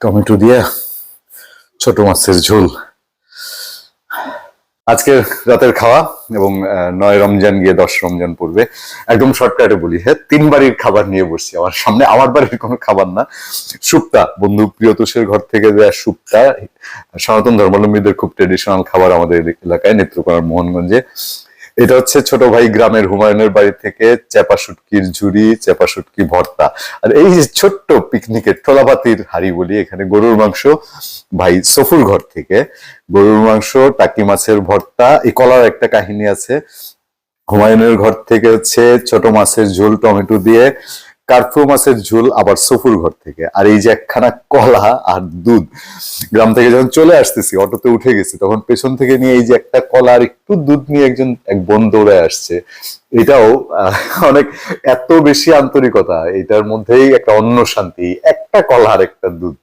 Tomato দিয়ে ছোট মাছের ঝোল। আজকের রাতের খাওয়া এবং নয় রমজান গিয়ে দশ রমজান পড়বে। একদম শর্টকাটে বলি হ্যাঁ তিন বাড়ির খাবার নিয়ে বসছি আমার সামনে। আমার বাড়ির কোনো খাবার না। সুপ্তা, বন্ধু প্রিয়তোষের ঘর থেকে দেওয়া সুপ্তা। সনাতন ধর্মাবলম্বীদের খুব ট্রেডিশনাল খাবার আমাদের এলাকায়, নেত্রকোনার মোহনগঞ্জে। এটা হচ্ছে ছোট ভাই গ্রামের হুমায়ুনের বাড়ি থেকে চেপা শুটকির ঝুড়ি, চেপা শুটকি ভর্তা। আর এই যে ছোট্ট পিকনিকের ঠোলাপাতির হাড়ি বলি, এখানে গরুর মাংস, ভাই সফুর ঘর থেকে। গরুর মাংস, টাকি মাছের ভর্তা, এই কলার একটা কাহিনী আছে। হুমায়ুনের ঘর থেকে হচ্ছে ছোট মাছের ঝোল, টমেটো দিয়ে কার্ফু মাছের ঝোল আবার সফুর ঘর থেকে। আর এই যে একখানা কলা আর দুধ, গ্রাম থেকে যখন চলে আসতেছি, অটোতে উঠে গেছি, তখন পেছন থেকে নিয়ে এই যে একটা কলা আর একটু দুধ নিয়ে একজন, এক বোন দৌড়ে আসছে। এটাও অনেক, এত বেশি আন্তরিকতা, এটার মধ্যেই একটা অন্য শান্তি একটা কলা আর একটা দুধ।